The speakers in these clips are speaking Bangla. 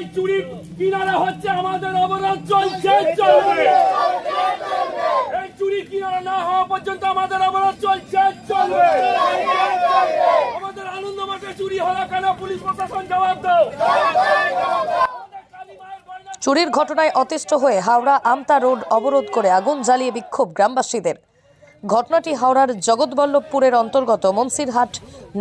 এই চুরি কিনারা হচ্ছে আমাদের অবরোধ চলছে, চলবে। এই চুরি কিনারা না হওয়া পর্যন্ত আমাদের অবরোধ চলছে, চলবে। আমাদের আনন্দ মাঠে চুরি হলো কেন? পুলিশ প্রশাসন জবাব দাও। চুরির ঘটনায় অতিষ্ঠ হয়ে হাওড়া আমতা রোড অবরোধ করে আগুন জ্বালিয়ে বিক্ষোভ গ্রামবাসীদের। ঘটনাটি হাওড়ার জগৎবল্লভপুরের অন্তর্গত মনসিরহাট,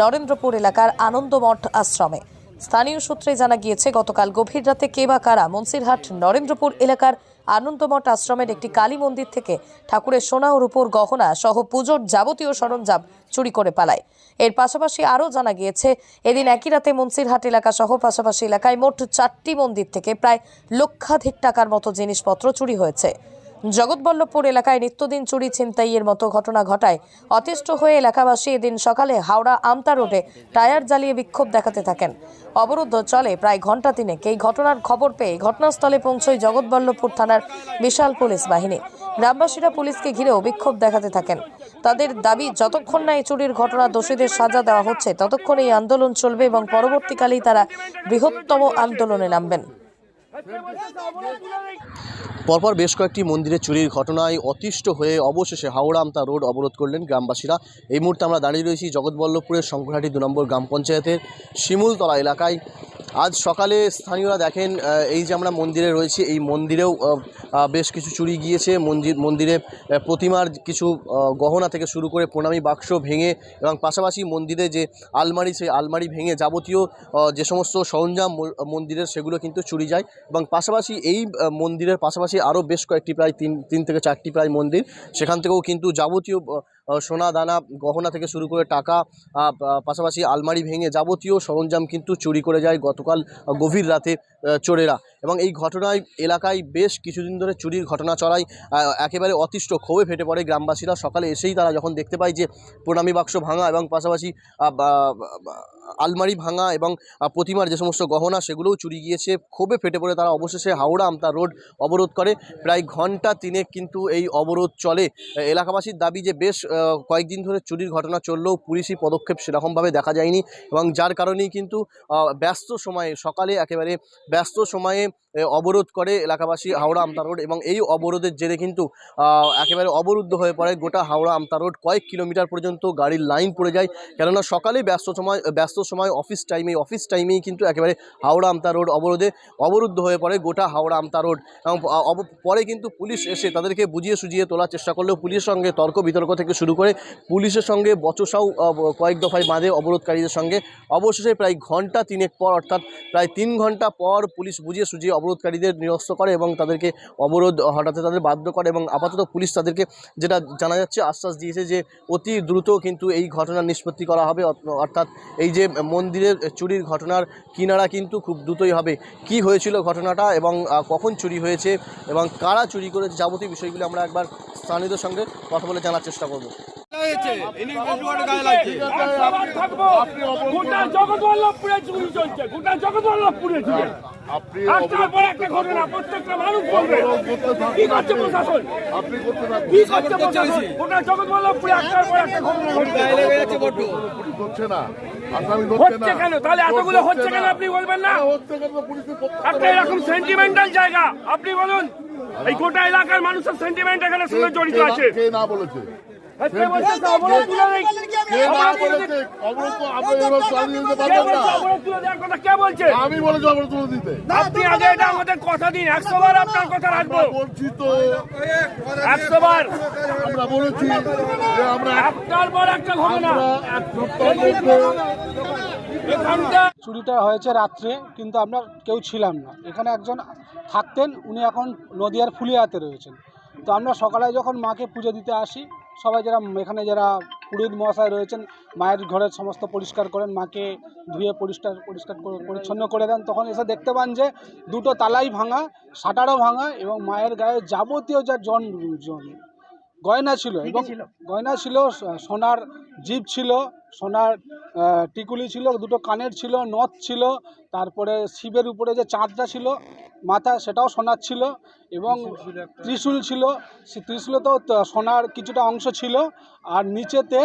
নরেন্দ্রপুর এলাকার আনন্দমঠ আশ্রমে। স্থানীয় সূত্রে জানা গিয়েছে, গতকাল গভীর রাতে কে বা কারা মনসিরহাট, নরেন্দ্রপুর এলাকার আনন্দমঠ আশ্রমের একটি কালী মন্দির থেকে ঠাকুরের সোনা ও রূপোর গহনা সহ পুজোর যাবতীয় সরঞ্জাম চুরি করে পালায়। এর পাশাপাশি আরও জানা গিয়েছে, এদিন একই রাতে মনসিরহাট এলাকা সহ পাশাপাশি এলাকায় মোট চারটি মন্দির থেকে প্রায় লক্ষাধিক টাকার মতো জিনিসপত্র চুরি হয়েছে। জগৎবল্লভপুর এলাকায় নিত্যদিন চুরি ছিনতাইয়ের মতো ঘটনা ঘটায়। অতিষ্ঠ হয়ে এলাকাবাসী এদিন সকালে হাওড়া আমতা রোডে টায়ার জ্বালিয়ে বিক্ষোভ দেখাতে থাকেন। অবরুদ্ধ চলে প্রায় ঘণ্টা তিনেক। এই ঘটনার খবর পেয়ে ঘটনাস্থলে পৌঁছয় জগৎবল্লভপুর থানার বিশাল পুলিশ বাহিনী। গ্রামবাসীরা পুলিশকে ঘিরেও বিক্ষোভ দেখাতে থাকেন। তাদের দাবি, যতক্ষণ না এই চুরির ঘটনা দোষীদের সাজা দেওয়া হচ্ছে, ততক্ষণ এই আন্দোলন চলবে এবং পরবর্তীকালেই তারা বৃহত্তম আন্দোলনে নামবেন। পরপর বেশ কয়েকটি মন্দিরে চুরির ঘটনায় অতিষ্ঠ হয়ে অবশেষে হাওড়া আমতা রোড অবরোধ করলেন গ্রামবাসীরা। এই মুহূর্তে আমরা দাঁড়িয়ে রয়েছি জগৎবল্লভপুরের শঙ্করহাটি দু নম্বর গ্রাম পঞ্চায়েতের শিমুলতলা এলাকায়। আজ সকালে স্থানীয়রা দেখেন এই যে আমরা মন্দিরে রয়েছি, এই মন্দিরেও বেশ কিছু চুরি গিয়েছে। মন্দির, মন্দিরে প্রতিমার কিছু গহনা থেকে শুরু করে প্রণামী বাক্স ভেঙে এবং পাশাপাশি মন্দিরে যে আলমারি, সেই আলমারি ভেঙে যাবতীয় যে সমস্ত সরঞ্জাম মন্দিরের, সেগুলো কিন্তু চুরি যায় এবং পাশাপাশি এই মন্দিরের পাশাপাশি আরও বেশ কয়েকটি, প্রায় তিন তিন থেকে চারটি প্রায় মন্দির। সেখান থেকেও কিন্তু যাবতীয় সোনা দানা, গহনা থেকে শুরু করে টাকা পাশাপাশি আলমারি ভেঙে যাবতীয় সরঞ্জাম কিন্তু চুরি করে যায় গতকাল গভীর রাতে চোরেরা। এবং এই ঘটনায় এলাকায় বেশ কিছুদিন ধরে চুরির ঘটনা আহ, একেবারে অতিষ্ঠ ক্ষোভে ফেটে পড়ে গ্রামবাসীরা। সকালে এসেই তারা যখন দেখতে পায় যে প্রণামী বাক্স ভাঙা এবং পাশাপাশি আলমারি ভাঙা এবং প্রতিমার যে সমস্ত গহনা সেগুলোও চুরি গিয়েছে ক্ষোভে ফেটে পড়ে তারা অবশেষে হাওড়া আমতা রোড অবরোধ করে। প্রায় ঘণ্টা তিনেক কিন্তু এই অবরোধ চলে। এলাকাবাসীর দাবি যে বেশ কয়েকদিন ধরে চুরির ঘটনা চললেও পুলিশি পদক্ষেপ সেরকমভাবে দেখা যায়নি এবং যার কারণেই কিন্তু ব্যস্ত সময়ে সকালে একেবারে ব্যস্ত সময়ে অবরোধ করে এলাকাবাসী হাওড়া আমতা রোড এবং এই অবরোধের জেরে কিন্তু একেবারে অবরুদ্ধ হয়ে পড়ে গোটা হাওড়া আমতা রোড। কয়েক কিলোমিটার পর্যন্ত গাড়ির লাইন পড়ে যায়। কেননা সকালে ব্যস্ত সময় ব্যস্ত সময় অফিস টাইমে অফিস টাইমেই কিন্তু একেবারে হাওড়া আমতা রোড অবরোধে অবরুদ্ধ হয়ে পড়ে গোটা হাওড়া আমতা রোড। এবং পরে কিন্তু পুলিশ এসে তাদেরকে বুঝিয়ে সুজিয়ে তোলার চেষ্টা করলেও পুলিশের সঙ্গে তর্ক বিতর্ক থেকে শুরু করে পুলিশের সঙ্গে বচসাও কয়েক দফায় বাঁধে অবরোধকারীদের সঙ্গে। অবশেষে প্রায় ঘণ্টা তিনেক পর, অর্থাৎ প্রায় তিন ঘণ্টা পর পুলিশ বুঝিয়ে সুজিয়ে অবরোধকারীদের নিরস্ত করে এবং তাদেরকে অবরোধ হটাতে তাদের বাধ্য করে এবং আপাতত পুলিশ তাদেরকে যেটা জানা যাচ্ছে আশ্বাস দিয়েছে যে অতি দ্রুত কিন্তু এই ঘটনার নিষ্পত্তি করা হবে। অর্থাৎ এই যে মন্দিরের চুরির ঘটনার কিনারা কিন্তু খুব দ্রুতই হবে। কি হয়েছিল ঘটনাটা এবং কখন চুরি হয়েছে এবং কারা চুরি করেছে যাবতীয় বিষয়গুলো আমরা একবার স্থানীয়দের সঙ্গে কথা বলে জানার চেষ্টা করব। গোটা জগৎবল্লভপুরে চুরি চলছে গোটা জগৎবল্লভপুরে চুরি। আপনি একটার একটা ঘটনা প্রত্যেকটা মানুষ বলবে। কি করছে প্রশাসন? আপনি করতে কি করছে প্রশাসন? গোটা জগৎবল্লভপুরে একটার পর একটা ঘটনা ঘটছে। হচ্ছে না। আসামি হচ্ছে না। কেন? তাহলে এতগুলো হচ্ছে কেন আপনি বলবেন না? হচ্ছে কেন পুলিশের একটা এরকম সেন্টিমেন্টাল জায়গা। আপনি বলুন এই গোটা এলাকার মানুষের সেন্টিমেন্ট এখানে সঙ্গে জড়িত আছে। কে না বলেছে? আমি বলেছি? অবরোধ তুলে দিতে। আপনি আগে এটা আমাদের কথা দিন। একশো বার আপনার কথা রাখব। বলছি তো একশো বার। আমরা বলেছি যে আমরা একটার পর একটা ঘটনা আমরা এক সপ্তাহের মধ্যে চুরিটা হয়েছে রাত্রে কিন্তু আমরা কেউ ছিলাম না। এখানে একজন থাকতেন উনি এখন নদিয়ার ফুলিয়াতে রয়েছেন। তো আমরা সকালে যখন মাকে পুজো দিতে আসি সবাই যারা এখানে যারা পুরোহিত মহাশয় রয়েছেন মায়ের ঘরের সমস্ত পরিষ্কার করেন মাকে ধুয়ে পরিষ্কার পরিষ্কার করে- পরিচ্ছন্ন করে দেন তখন এসে দেখতে পান যে দুটো তালাই ভাঙা শাটারও ভাঙা এবং মায়ের গায়ে যাবতীয় যা জন জন গয়না ছিল এবং গয়না ছিল সোনার জীব ছিল সোনার টিকুলি ছিল দুটো কানের ছিল নথ ছিল তারপরে শিবের উপরে যে চাঁদটা ছিল মাথা সেটাও সোনার ছিল এবং ত্রিশূল ছিল সে ত্রিশূলতেও তো সোনার কিছুটা অংশ ছিল। আর নিচেতে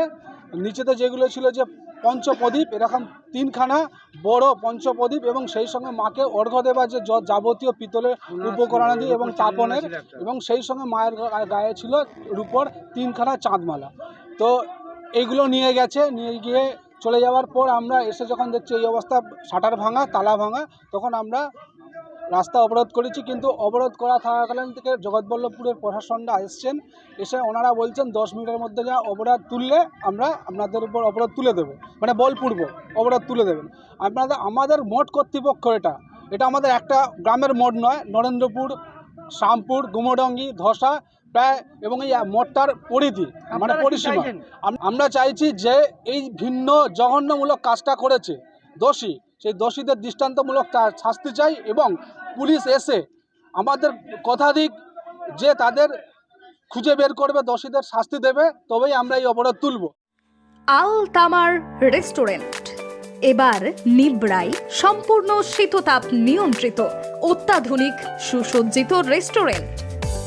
নিচেতে যেগুলো ছিল যে পঞ্চপ্রদীপ এরকম তিনখানা বড় পঞ্চপ্রদীপ এবং সেই সঙ্গে মাকে অর্ঘ্য দেবার যে যাবতীয় পিতলের উপকরণাদি এবং চাপনের এবং সেই সঙ্গে মায়ের গায়ে ছিল রূপর তিনখানা চাঁদমালা। তো এগুলো নিয়ে গেছে নিয়ে গিয়ে চলে যাওয়ার পর আমরা এসে যখন দেখছি এই অবস্থা, শাটার ভাঙা, তালা ভাঙা, তখন আমরা রাস্তা অবরোধ করেছি। কিন্তু অবরোধ করা থাকাকালীন থেকে জগৎবল্লভপুরের প্রশাসনরা এসছেন, এসে ওনারা বলছেন, দশ মিনিটের মধ্যে যা অবরোধ তুললে আমরা আপনাদের উপর অবরোধ তুলে দেবো। মানে বলপূর্ব, অবরোধ তুলে দেবেন। আপনাদের, আমাদের মোট কর্তৃপক্ষ এটা। এটা আমাদের একটা গ্রামের মোট নয়, নরেন্দ্রপুর, শ্যামপুর, গুমডঙ্গি, ধসা প্রায় এবং এই মোটটার পরিধি মানে পরিসীমা। আমরা চাইছি যে এই ভিন্ন জঘন্যমূলক কাজটা করেছে দোষী সেই দোষীদের দৃষ্টান্তমূলক শাস্তি চাই এবং পুলিশ এসে আমাদের কথা দিক যে তাদের খুঁজে বের করবে দোষীদের শাস্তি দেবে তবেই আমরা এই অপরাধ তুলব। আল তামার রেস্টুরেন্ট। এবার নিবড়াই সম্পূর্ণ শীততাপ নিয়ন্ত্রিত অত্যাধুনিক সুসজ্জিত রেস্টুরেন্ট।